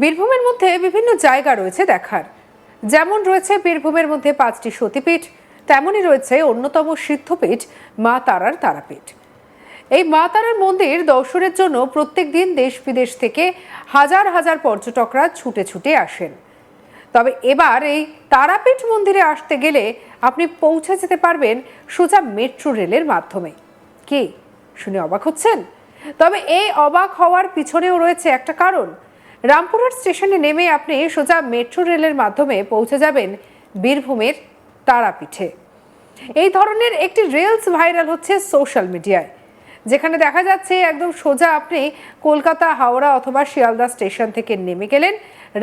বীরভূমের মধ্যে বিভিন্ন জায়গা রয়েছে দেখার। যেমন রয়েছে বীরভূমের মধ্যে পাঁচটি সতীপীঠ, তেমনই রয়েছে অন্যতম সিদ্ধপীঠ, মা তারার তারাপীঠ। এই মা তারার মন্দির দর্শনের জন্য প্রত্যেক দিন দেশ বিদেশ থেকে হাজার হাজার পর্যটকরা ছুটে ছুটে আসেন। তবে এবার এই তারাপীঠ মন্দিরে আসতে গেলে আপনি পৌঁছে যেতে পারবেন সোজা মেট্রো রেলের মাধ্যমে। কি? শুনে অবাক হচ্ছেন? তবে এই অবাক হওয়ার পিছনেও রয়েছে একটা কারণ। রামপুরহাট স্টেশনে নেমে আপনি সোজা মেট্রো রেলের মাধ্যমে পৌঁছে যাবেন বীরভূমের তারাপীঠে। এই ধরনের একটি রিলস ভাইরাল হচ্ছে সোশ্যাল মিডিয়ায়, যেখানে দেখা যাচ্ছে একদম সোজা আপনি কলকাতা, হাওড়া অথবা শিয়ালদা স্টেশন থেকে নেমে গেলেন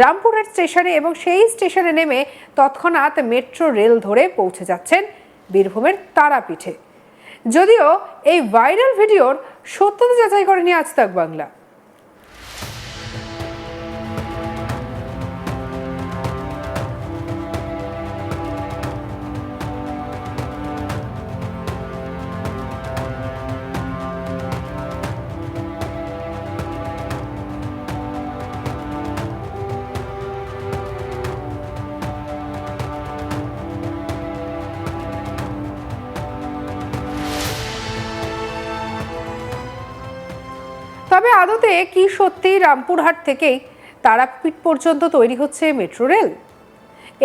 রামপুরহাট স্টেশনে এবং সেই স্টেশনে নেমে তৎক্ষণাৎ মেট্রো রেল ধরে পৌঁছে যাচ্ছেন বীরভূমের তারাপীঠে। যদিও এই ভাইরাল ভিডিওর সত্যতা যাচাই করেনি আজ তাক বাংলা। তবে আদতে কি সত্যি রামপুরহাট থেকেই তারাপীঠ পর্যন্ত তৈরি হচ্ছে মেট্রো রেল?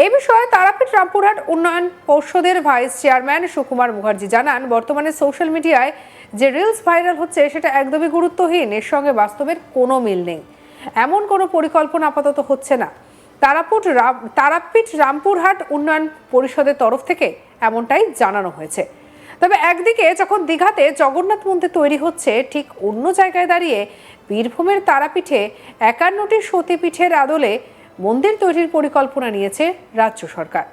এ বিষয়ে তারাপীঠ রামপুরহাট উন্নয়ন পর্ষদের ভাইস চেয়ারম্যান সুকুমার মুখার্জি জানান, বর্তমানে সোশ্যাল মিডিয়ায় যে রিলস ভাইরাল হচ্ছে সেটা একদমই গুরুত্বহীন। এর সঙ্গে বাস্তবের কোনো মিল নেই। এমন কোনো পরিকল্পনা আপাতত হচ্ছে না। তারাপুর রাম, তারাপীঠ রামপুরহাট উন্নয়ন পরিষদের তরফ থেকে এমনটাই জানানো হয়েছে। তবে একদিকে যখন দীঘাতে জগন্নাথ মন্দির তৈরি হচ্ছে, ঠিক অন্য জায়গায় দাঁড়িয়ে বীরভূমের তারাপীঠে একান্নটি সতীপীঠের আদলে মন্দির তৈরির পরিকল্পনা নিয়েছে রাজ্য সরকার।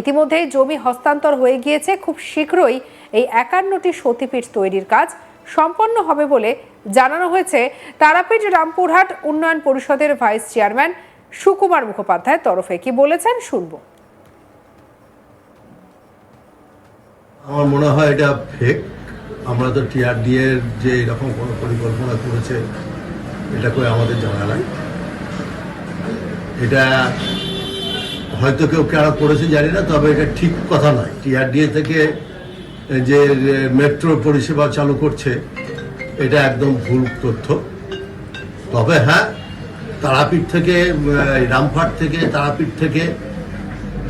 ইতিমধ্যেই জমি হস্তান্তর হয়ে গিয়েছে। খুব শীঘ্রই এই একান্নটি সতীপীঠ তৈরির কাজ সম্পন্ন হবে বলে জানানো হয়েছে। তারাপীঠ রামপুরহাট উন্নয়ন পরিষদের ভাইস চেয়ারম্যান সুকুমার মুখোপাধ্যায়ের তরফে। কি বলেছেন শুনব। আমার মনে হয় এটা ফেক আমরা তো টিআরডি এর যে এরকম কোনো পরিকল্পনা করেছে, এটা করে আমাদের জানা নাই। এটা হয়তো কেউ কেন করেছে জানি না, তবে এটা ঠিক কথা নয়। টিআরডিএ থেকে যে মেট্রো পরিষেবা চালু করছে, এটা একদম ভুল তথ্য। তবে হ্যাঁ তারাপীঠ থেকে রামপাট থেকে, তারাপীঠ থেকে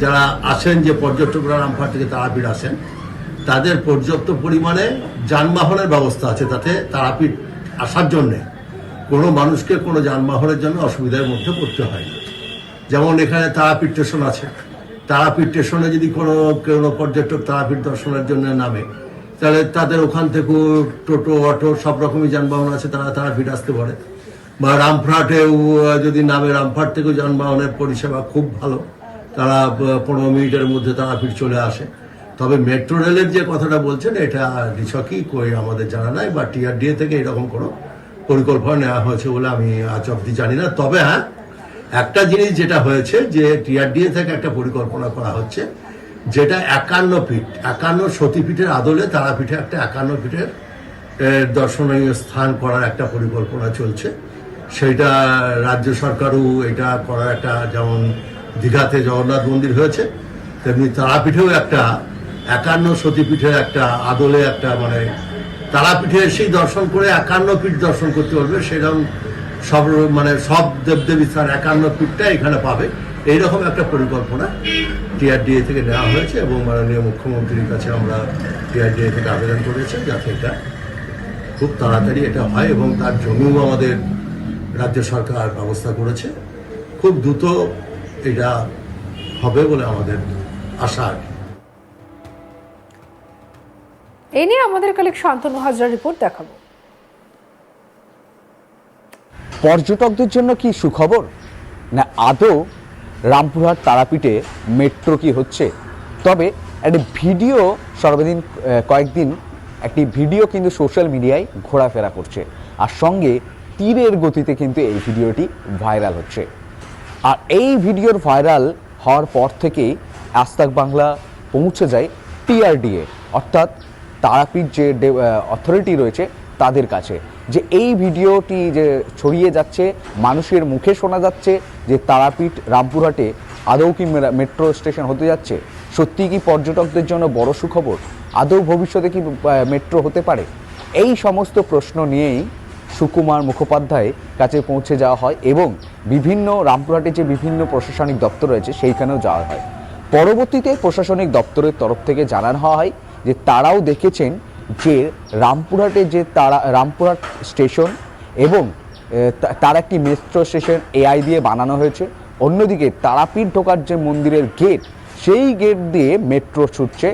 যারা আসেন, যে পর্যটকরা রামপাট থেকে তারাপীঠ আসেন তাদের পর্যাপ্ত পরিমাণে যানবাহনের ব্যবস্থা আছে তাতে তারাপীঠ আসার জন্যে। কোনো মানুষকে কোনো যানবাহনের জন্য অসুবিধার মধ্যে পড়তে হয় যেমন এখানে তারাপীঠ স্টেশন আছে। তারাপীঠ স্টেশনে যদি কোনো কোনো পর্যটক তারাপীঠ দর্শনের জন্য নামে, তাহলে তাদের ওখান থেকেও টোটো, অটো সব রকমই যানবাহন আছে, তারা তারাপীঠ আসতে পারে। বা রামপুরহাটেও যদি নামে রামপুরহাট থেকেও যানবাহনের পরিষেবা খুব ভালো। তারা পনেরো মিনিটের মধ্যে তারাপীঠ চলে আসে। তবে মেট্রো রেলের যে কথাটা বলছেন, এটা নিছকই কই আমাদের জানা নাই, বা টিআরডিএ থেকে এরকম কোনো পরিকল্পনা নেওয়া হয়েছে বলে আমি আজ অব্দি জানি না। তবে হ্যাঁ একটা জিনিস যেটা হয়েছে যে টিআরডিএ থেকে একটা পরিকল্পনা করা হচ্ছে, যেটা একান্ন ফিট, একান্ন সতীপীঠের আদলে তারাপীঠে একটা একান্ন ফিটের দর্শনীয় স্থান করার একটা পরিকল্পনা চলছে। সেইটা রাজ্য সরকারও এটা করার একটা যেমন দীঘাতে জগন্নাথ মন্দির হয়েছে, তেমনি তারাপীঠেও একটা একান্ন সতীপীঠের একটা আদলে একটা মানে তারাপীঠে এসেই দর্শন করে একান্ন পীঠ দর্শন করতে পারবে, সেরকম সব মানে সব দেবদেবী স্থান একান্ন পীঠটা এখানে পাবে এইরকম একটা পরিকল্পনা টিআরডিএ থেকে নেওয়া হয়েছে এবং মাননীয় মুখ্যমন্ত্রীর কাছে আমরা টিআরডিএ থেকে আবেদন করেছি যাতে এটা খুব তাড়াতাড়ি এটা হয় এবং তার জমিও আমাদের রাজ্য সরকার ব্যবস্থা করেছে খুব দ্রুত এটা হবে বলে আমাদের আশা আর কি। এই নিয়ে আমাদের কালেক শান্তনু হাজরা রিপোর্ট দেখাবো। পর্যটকদের জন্য কি সুখবর? না আদৌ রামপুরহাট তারাপীঠে মেট্রো কি হচ্ছে? তবে একটা ভিডিও সর্বদিন কয়েকদিন একটি ভিডিও কিন্তু সোশ্যাল মিডিয়ায় ঘোরাফেরা করছে। আর সঙ্গে তীরের গতিতে কিন্তু এই ভিডিওটি ভাইরাল হচ্ছে। আর এই ভিডিওর ভাইরাল হওয়ার পর থেকেই আস্তাক বাংলা পৌঁছে যায় টিআরডিএ অর্থাৎ তারাপীঠ যে অথরিটি রয়েছে তাদের কাছে। যে এই ভিডিওটি যে ছড়িয়ে যাচ্ছে, মানুষের মুখে শোনা যাচ্ছে, যে তারাপীঠ রামপুরহাটে আদৌ কি মেট্রো স্টেশন হতে যাচ্ছে সত্যি কি পর্যটকদের জন্য বড় সুখবর? আদৌ ভবিষ্যতে কি মেট্রো হতে পারে? এই সমস্ত প্রশ্ন নিয়েই সুকুমার মুখোপাধ্যায় কাছে পৌঁছে যাওয়া হয় এবং বিভিন্ন, রামপুরহাটে যে বিভিন্ন প্রশাসনিক দপ্তর রয়েছে, সেইখানেও যাওয়া হয়। পরবর্তীতে প্রশাসনিক দপ্তরের তরফ থেকে জানানো হয় যে তারাও দেখেছেন যে রামপুরহাটে যে তারা, রামপুরহাট স্টেশন এবং তার একটি মেট্রো স্টেশন এআই দিয়ে বানানো হয়েছে। অন্যদিকে তারাপীঠ ঢোকার যে মন্দিরের গেট সেই গেট দিয়ে মেট্রো ছুটছে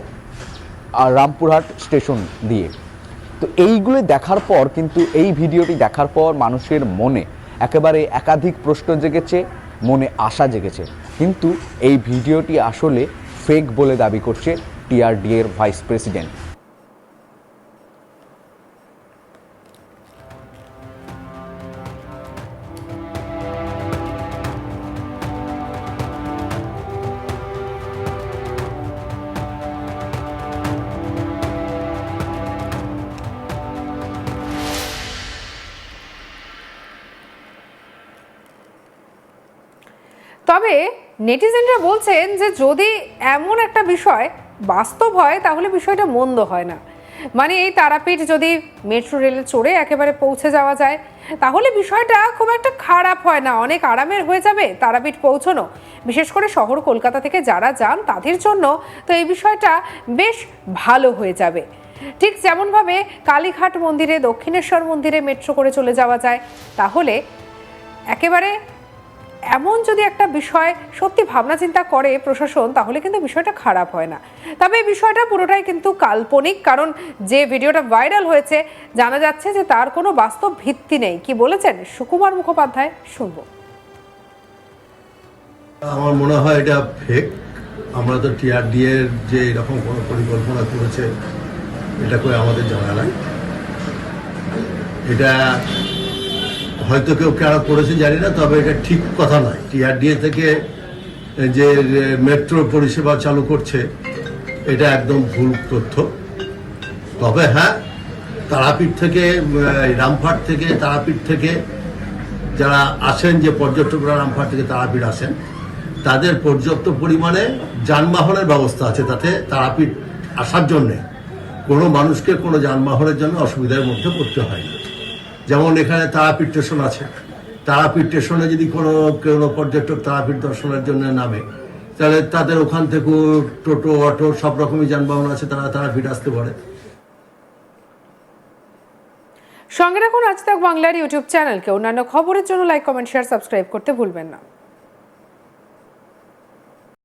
আর রামপুরহাট স্টেশন দিয়ে। তো এইগুলো দেখার পর কিন্তু এই ভিডিওটি দেখার পর মানুষের মনে একেবারে একাধিক প্রশ্ন জেগেছে, মনে আশা জেগেছে। কিন্তু এই ভিডিওটি আসলে ফেক বলে দাবি করছে। টিআরডি এর ভাইস প্রেসিডেন্ট। তবে নেটিজেনরা বলছেন যে যদি এমন একটা বিষয় বাস্তব হয়, তাহলে বিষয়টা মন্দ হয় না। মানে এই তারাপীঠ যদি মেট্রো রেলে চড়ে একেবারে পৌঁছে যাওয়া যায়, তাহলে বিষয়টা খুব একটা খারাপ হয় না। অনেক আরামের হয়ে যাবে তারাপীঠ পৌঁছনো। বিশেষ করে শহর কলকাতা থেকে যারা যান, তাদের জন্য তো এই বিষয়টা বেশ ভালো হয়ে যাবে। ঠিক যেমনভাবে কালীঘাট মন্দিরে, দক্ষিণেশ্বর মন্দিরে মেট্রো করে চলে যাওয়া যায়, তাহলে একেবারে এমন যদি একটা বিষয় সত্যি ভাবনা চিন্তা করে প্রশাসন, তাহলে কিন্তু বিষয়টা খারাপ হয় না। তবে এই বিষয়টা পুরোটাই কিন্তু কাল্পনিক, কারণ যে ভিডিওটা ভাইরাল হয়েছে, জানা যাচ্ছে যে তার কোনো বাস্তব ভিত্তি নেই। কি বলেছেন সুকুমার মুখোপাধ্যায়? শুনব। আমার মনে হয় এটা ফেক আমরা তো টিআরডি এর যে এরকম কোনো পরিকল্পনা করেছে, এটা করে আমাদের জানা নাই। এটা হয়তো কেউ কেন করেছে, জানি না, তবে এটা ঠিক কথা নয়। টিআরডিএ থেকে যে মেট্রো পরিষেবা চালু করছে, এটা একদম ভুল তথ্য। তবে হ্যাঁ তারাপীঠ থেকে রামপাট থেকে, তারাপীঠ থেকে যারা আসেন, যে পর্যটকরা রামপাট থেকে তারাপীঠ আসেন, তাদের পর্যাপ্ত পরিমাণে যানবাহনের ব্যবস্থা আছে তাতে তারাপীঠ আসার জন্যে। কোনো মানুষকে কোনো যানবাহনের জন্য অসুবিধার মধ্যে পড়তে হয় না। যেমন এখানে তারাপীঠ স্টেশন আছে। তারাপীঠ স্টেশনে যদি কোনো কোনো পর্যটক তারাপীঠ দর্শনের জন্য নামে, তাহলে তাদের ওখান থেকেও টোটো, অটো, সব রকমই যানবাহন আছে, তারা তারাপীঠ আসতে পারে। সঙ্গে রাখুন আজ তাক বাংলার ইউটিউব চ্যানেলকে। অন্যান্য খবরের জন্য লাইক কমেন্ট শেয়ার সাবস্ক্রাইব করতে ভুলবেন না।